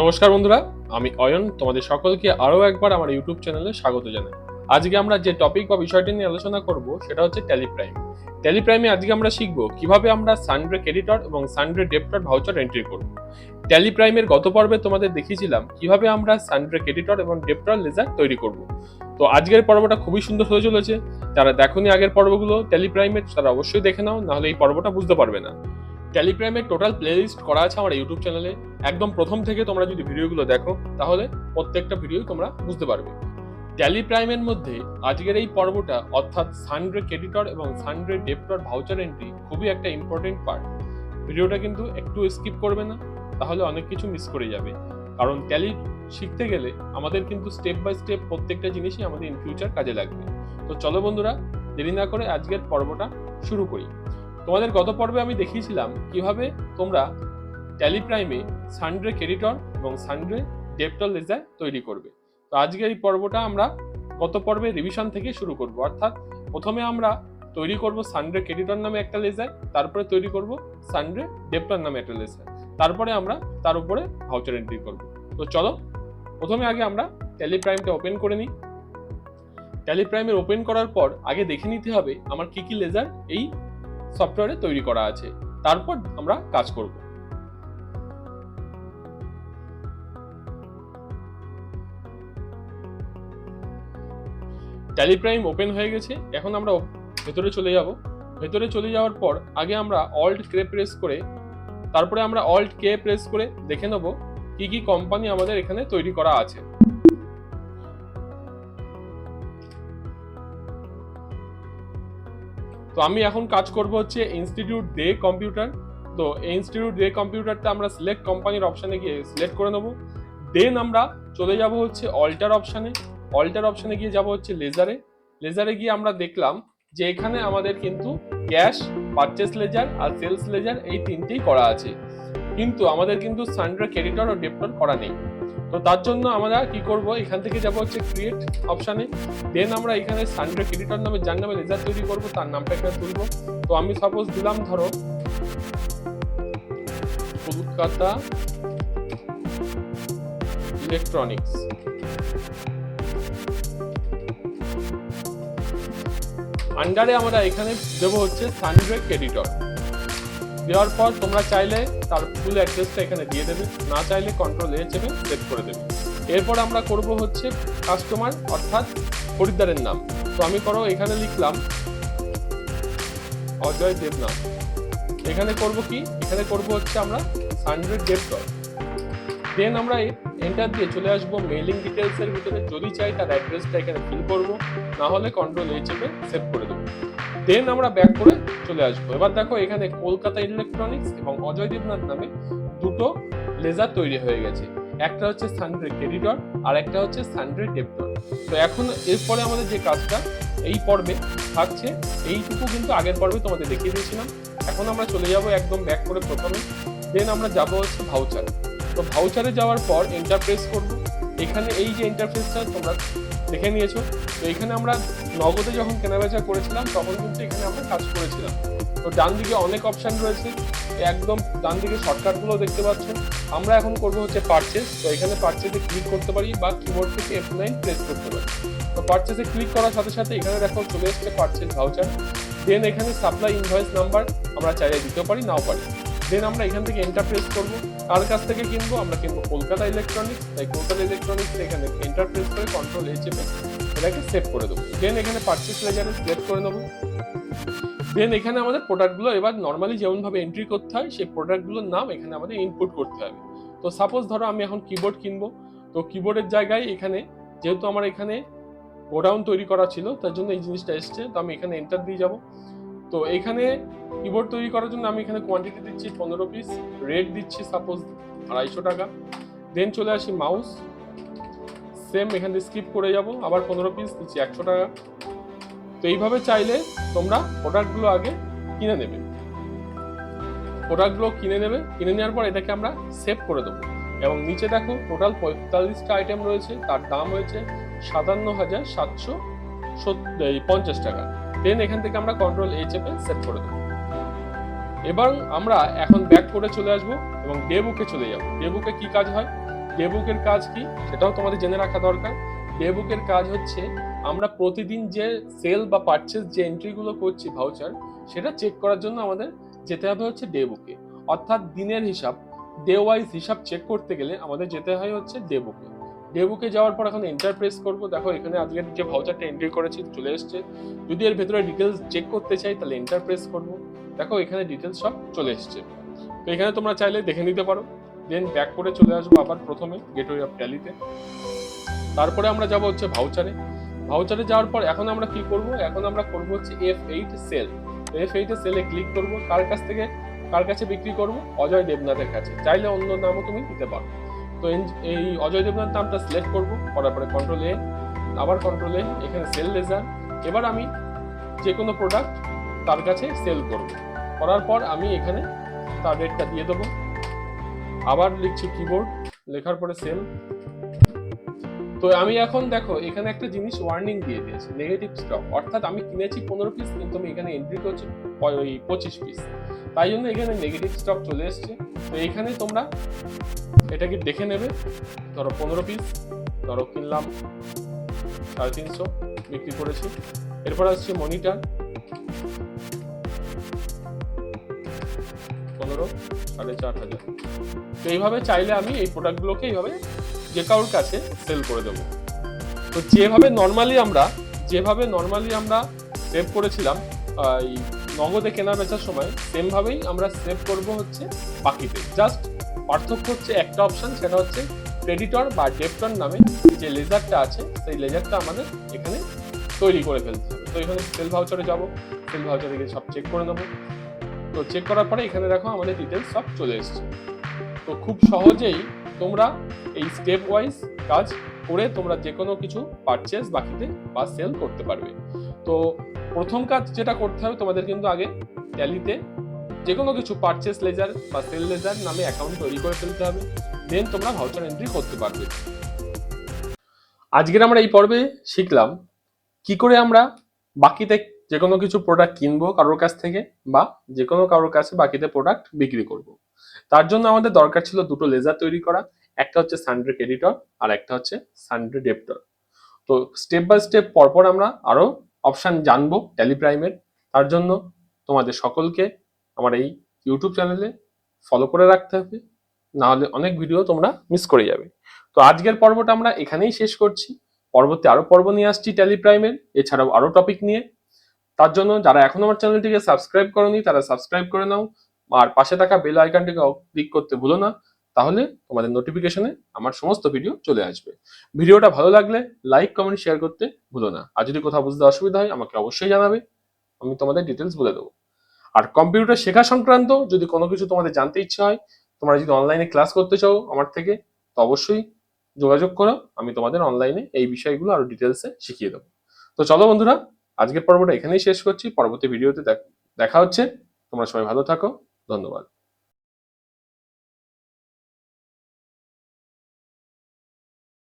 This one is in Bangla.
নমস্কার বন্ধুরা, আমি অয়ন। তোমাদের সকলকে আরও একবার আমার ইউটিউব চ্যানেলে স্বাগত জানাই। আজকে আমরা যে টপিক বা বিষয়টি নিয়ে আলোচনা করব, সেটা হচ্ছে ট্যালিপ্রাইম ট্যালিপ্রাইমে আজকে আমরা শিখব কীভাবে আমরা সানড্রে ক্রেডিটর এবং সানড্রে ডেপ্টর ভাউচার এন্ট্রি করব। ট্যালিপ্রাইমের গত পর্বে তোমাদের দেখিয়েছিলাম কীভাবে আমরা সানড্রে ক্রেডিটর এবং ডেপ্টর লেজার তৈরি করব। তো আজকের পর্বটা খুবই সুন্দর হয়ে চলেছে। যারা দেখোনি আগের পর্বগুলো ট্যালিপ্রাইমের তারা অবশ্যই দেখে নাও, নাহলে এই পর্বটা বুঝতে পারবে না। ট্যালিপ্রাইমের টোটাল প্লেলিস্ট করা আছে আমার ইউটিউব চ্যানেলে। একদম প্রথম থেকে তোমরা যদি ভিডিওগুলো দেখো, তাহলে প্রত্যেকটা ভিডিও তোমরা বুঝতে পারবে। ট্যালি প্রাইমের মধ্যে আজকের এই পর্বটা, অর্থাৎ সানড্রে ক্রেডিটর এবং সানড্রে ডেপ্টর ভাউচার এন্ট্রি খুবই একটা ইম্পর্টেন্ট পার্ট ভিডিওটা কিন্তু একটু স্কিপ করবে না, তাহলে অনেক কিছু মিস করে যাবে। কারণ ট্যালি শিখতে গেলে আমাদের কিন্তু স্টেপ বাই স্টেপ প্রত্যেকটা জিনিসই আমাদের ইন ফিউচার কাজে লাগবে। তো চলো বন্ধুরা, দেরি না করে আজকের পর্বটা শুরু করি। তোমাদের গত পর্বে আমি দেখিয়েছিলাম কীভাবে তোমরা ট্যালি প্রাইমে সানড্রে ক্রেডিটর এবং সানড্রে ডেপ্টর লেজার তৈরি করবে। তো আজকের এই পর্বটা আমরা গত পর্বে রিভিশন থেকে শুরু করব। অর্থাৎ প্রথমে আমরা তৈরি করব সানড্রে ক্রেডিটর নামে একটা লেজার, তারপরে তৈরি করব সানড্রে ডেপ্টর নামে একটা লেজার, তারপরে আমরা তার উপরে ভাউচার এন্ট্রি করব। তো চলো, প্রথমে আগে আমরা ট্যালি প্রাইমটা ওপেন করে নিই। ট্যালি প্রাইমের ওপেন করার পর আগে দেখে নিতে হবে আমার কি কি লেজার এই সফটওয়্যারে তৈরি করা আছে। তারপর আমরা কাজ করব। ট্যালিপ্রাইম ওপেন হয়ে গেছে, এখন আমরা ভেতরে চলে যাব। ভেতরে চলে যাওয়ার পর আগে আমরা অল্ট কে প্রেস করে, তারপরে আমরা অল্ট কে প্রেস করে দেখে নেব কি কি কোম্পানি আমাদের এখানে তৈরি করা আছে। তো আমি এখন কাজ করব হচ্ছে ইনস্টিটিউট ডে কম্পিউটার তো ইনস্টিটিউট ডে কম্পিউটারটা আমরা সিলেক্ট কোম্পানির অপশানে গিয়ে সিলেক্ট করে নেব। দেন আমরা চলে যাব হচ্ছে অল্টার অপশানে অল্টার অপশানে গিয়ে যাব হচ্ছে লেজারে লেজারে গিয়ে আমরা দেখলাম যে এখানে আমাদের কিন্তু ক্যাশ পারচেস লেজার আর সেলস লেজার এই তিনটেই করা আছে। কিন্তু আমাদের কিন্তু সান্ড্রা ক্রেডিটর ও ডেপ্টর করা নেই। তো তার জন্য আমরা কি করব? এখান থেকে যাব হচ্ছে ক্রিয়েট অপশানে দেন আমরা এখানে সান্ড্রা ক্রেডিটর নামে যার নামে লেজার তৈরি করব, তার নামটা এখানে তুলবো। তো আমি সাপোজ দিলাম ধরো, কলকাতা ইলেকট্রনিক্স আন্ডারে আমরা এখানে দেব হচ্ছে সানড্রে ক্রেডিটর দেওয়ার পর তোমরা চাইলে তার ফুল অ্যাড্রেসটা এখানে দিয়ে দেবে। না চাইলে কন্ট্রোল এ চেপে সেট করে দেবে। এরপর আমরা করব হচ্ছে কাস্টমার অর্থাৎ খরিদ্দারের নাম। তো আমি করো এখানে লিখলাম, অজয় দেবনাথ। এখানে করব কি? এখানে করব হচ্ছে আমরা সানড্রেড ডেপ্টর দেন আমরা এন্টার দিয়ে চলে আসব মেইলিং ডিটেলস এর ভিতরে। যদি চাই তার অ্যাড্রেসটা এখানে ফিল করব না হলে কন্ট্রোল এ সেভ করে দেবো। দেন আমরা ব্যাক করে চলে আসব। এবার দেখো এখানে কলকাতা ইলেকট্রনিক্স এবং অজয় দেবনাথ নামে দুটো লেজার তৈরি হয়ে গেছে। একটা হচ্ছে সানড্রে ক্রেডিটর আর একটা হচ্ছে সানড্রে ডেপ্টর তো এখন এরপরে আমাদের যে কাজটা, এই পর্বে থাকছে, এইটুকু কিন্তু আগের পর্বে তোমাদের দেখিয়ে দিয়েছিলাম। এখন আমরা চলে যাব একদম ব্যাক করে প্রথমে। দেন আমরা যাব হচ্ছে ভাউচার তো ভাউচারে যাওয়ার পর ইন্টারপ্রেস করব। এখানে এই যে ইন্টারফেসটা তোমরা দেখে নিয়েছো, তো এখানে আমরা নগদে যখন কেনাবেচা করেছিলাম, তখন কিন্তু এখানে আমরা কাজ করেছিলাম। তো ডান দিকে অনেক অপশন রয়েছে, একদম ডান দিকে শর্টকাটগুলো দেখতে পাচ্ছ। আমরা এখন করব হচ্ছে পারচেস তো এখানে পারচেসে ক্লিক করতে পারি বা কিবোর্ড থেকে এফ নাইন প্রেস করতে পারি। তো পারচেসে ক্লিক করার সাথে সাথে এখানে দেখো চলে এসছে পারচেস ভাউচার দেন এখানে সাপ্লাই ইনভয়েস নাম্বার আমরা চাইলে দিতে পারি, নাও পারি। দেন আমরা এখান থেকে এন্টার প্রেস করব। কার কাছ থেকে কিনবো? আমরা কিনবো কলকাতা ইলেকট্রনিক্স তাই কলকাতা ইলেকট্রনিক্স এখানে এন্টার প্রেস করে কন্ট্রোল এ চেপে এটাকে সেভ করে দেবো। দেন এখানে পারচেস লেজারে সিলেক্ট করে নেব। দেন এখানে আমাদের প্রোডাক্টগুলো এবার নর্মালি যেমনভাবে এন্ট্রি করতে হয়, সেই প্রোডাক্টগুলোর নাম এখানে আমাদের ইনপুট করতে হবে। তো সাপোজ ধরো আমি এখন কিবোর্ড কিনবো। তো কিবোর্ডের জায়গায় এখানে যেহেতু আমার এখানে গোডাউন তৈরি করা ছিল, তার জন্য এই জিনিসটা এসছে। তো আমি এখানে এন্টার দিয়ে যাব। তো এখানে কিবোর্ড তৈরি করার জন্য আমি এখানে কোয়ান্টিটি দিচ্ছি পনেরো পিস রেট দিচ্ছি সাপোজ আড়াইশো টাকা। দেন চলে আসি মাউস সেম এখান থেকে স্কিপ করে যাব, আবার পনেরো পিস দিচ্ছি একশো টাকা। তো এইভাবে চাইলে তোমরা প্রোডাক্টগুলো আগে কিনে নেবে। প্রোডাক্টগুলো কিনে নেবে, কিনে নেওয়ার পর এটাকে আমরা সেভ করে দেবো। এবং নিচে দেখো টোটাল পঁয়তাল্লিশটা আইটেম রয়েছে, তার দাম হয়েছে সাতান্ন হাজার সাতশো পঞ্চাশ টাকা। দেন এখান থেকে আমরা কন্ট্রোল এ চেপে করে দেবো। এবং আমরা এখন ব্যাক করে চলে আসব এবং ডে বুকে চলে যাব। ডে বুকে কি কাজ হয়? ডে বুকের কাজ কি? সেটাও তোমাদের জেনে রাখা দরকার। ডে বুকের কাজ হচ্ছে আমরা প্রতিদিন যে সেল বা পারচেস যে এন্ট্রিগুলো করছি ভাউচার সেটা চেক করার জন্য আমাদের যেতে হবে হচ্ছে ডে বুকে অর্থাৎ দিনের হিসাব ডে ওয়াইজ হিসাব চেক করতে গেলে আমাদের যেতে হয় হচ্ছে ডে বুকে ডে বুকে যাওয়ার পর এখন এন্টার প্রেস করব। দেখো, এখানে আজকের যে ভাউচারটা এন্ট্রি করেছি, চলে এসছে। যদি এর ভেতরে ডিটেলস চেক করতে চাই, তাহলে এন্টার প্রেস করব। দেখো, এখানে ডিটেলস সব চলে এসছে। তো এখানে তোমরা চাইলে দেখে নিতে পারো। দেন ব্যাক করে চলে আসব আবার প্রথমে গেটওয়ে অফ ট্যালিতে তারপরে আমরা যাব হচ্ছে ভাউচারে ভাউচারে যাওয়ার পর এখন আমরা কি করব? এখন আমরা করব হচ্ছে F eight sale F eight সেলে ক্লিক করব। কার কাছ থেকে, কার কাছে বিক্রি করব? অজয় দেবনাথের কাছে। চাইলে অন্য নামও তুমি দিতে পারো। তো এই- অজয় দেবনাথ নামটা সিলেক্ট করব, করার পরে কন্ট্রোল এ আবার কন্ট্রোল এ এখানে সেল লেজার এবার আমি যে কোনো প্রোডাক্ট তার কাছে সেল করব। করার পর আমি এখানে তার রেটটা দিয়ে দেবো। আবার লিখছি কিবোর্ড লেখার পরে সেল তো আমি এখন দেখো, এখানে একটা জিনিস ওয়ার্নিং দিয়ে দিয়েছে নেগেটিভ স্টক অর্থাৎ আমি কিনেছি পনেরো পিস কিন্তু আমি এখানে এন্ট্রি করছি, ওই পঁচিশ পিস তাই জন্য এখানে নেগেটিভ স্টক চলে এসছে। তো এখানে তোমরা এটাকে দেখে নেবে, ধরো পনেরো পিস ধরো কিনলাম সাড়ে তিনশো, বিক্রি করেছি। এরপর আসছে মনিটার পনেরো সাড়ে চার হাজার। তো এইভাবে চাইলে আমি এই প্রোডাক্টগুলোকে এইভাবে যে কারোর কাছে সেল করে দেবো। তো যেভাবে নর্মালি আমরা, যেভাবে নর্মালি আমরা সেভ করেছিলাম এই নগদে কেনা বেচার সময় সেম ভাবেই আমরা সেভ করব হচ্ছে বাকিতে। জাস্ট পার্থক্য হচ্ছে একটা অপশন সেটা হচ্ছে ক্রেডিটর বা ডেপ্টর নামে যে লেজারটা আছে, সেই লেজারটা আমাদের এখানে তৈরি করে ফেলতে হবে। তো এখানে সেল ভাউচারে যাব সেল ভাউচারে গিয়ে সব চেক করে নেব। তো চেক করার পরে এখানে দেখো আমাদের ডিটেলস সব চলে এসছে। তো খুব সহজেই তোমরা এই স্টেপ ওয়াইজ কাজ করে তোমরা যে কোনো কিছু পারচেস বাকিতে বা সেল করতে পারবে। তো প্রথম কাজ যেটা করতে হবে, তোমাদের কিন্তু আগে ট্যালিতে যে কোনো কিছু পারচেস লেজার বা সেল লেজার নামে অ্যাকাউন্ট তৈরি করে ফেলতে হবে। দেন তোমরা ভাউচার এন্ট্রি করতে পারবে। আজকের আমরা এই পর্বে শিখলাম কি করে আমরা বাকিতে যে কোনো কিছু প্রোডাক্ট কিনবো কারোর কাছ থেকে বা যে কোনো কারোর কাছে বাকিতে প্রোডাক্ট বিক্রি করব। তার জন্য আমাদের দরকার ছিল দুটো লেজার তৈরি করা, একটা হচ্ছে সানড্রেক এডিটর আর একটা হচ্ছে সানড্রে ডেপ্টর তো স্টেপ বাই স্টেপ পরপর আমরা আরও অপশান জানব টেলিপ্রাইমের তার জন্য তোমাদের সকলকে আমার এই ইউটিউব চ্যানেলে ফলো করে রাখতে হবে না হলে অনেক ভিডিও তোমরা মিস করে যাবে। তো আজকের পর্বটা আমরা এখানেই শেষ করছি। পরবর্তী আরও পর্ব নিয়ে আসছি টেলিপ্রাইমের এছাড়াও আরও টপিক নিয়ে। তার জন্য যারা এখনও আমার চ্যানেলটিকে সাবস্ক্রাইব করনি, তারা সাবস্ক্রাইব করে নাও। আর পাশে থাকা বেল আইকনটিকে ক্লিক করতে ভুলো না। তাহলে তোমাদের নোটিফিকেশনে আমার সমস্ত ভিডিও চলে আসবে। ভিডিওটা ভালো লাগলে লাইক কমেন্ট শেয়ার করতে ভুলো না। আর যদি কোথাও বুঝতে অসুবিধা হয়, আমাকে অবশ্যই জানাবে। আমি তোমাদের ডিটেলস বলে দেবো। আর কম্পিউটার শেখা সংক্রান্ত যদি কোনো কিছু তোমাদের জানতে ইচ্ছে হয়, তোমরা যদি অনলাইনে ক্লাস করতে চাও আমার থেকে, তো অবশ্যই যোগাযোগ করো, আমি তোমাদের অনলাইনে এই বিষয়গুলো আরও ডিটেলসে শিখিয়ে দেবো। তো চলো বন্ধুরা, আজকের পর্বটা এখানেই শেষ করছি, পরবর্তী ভিডিওতে দেখ- হচ্ছে। তোমরা সবাই ভালো থাকো, ধন্যবাদ।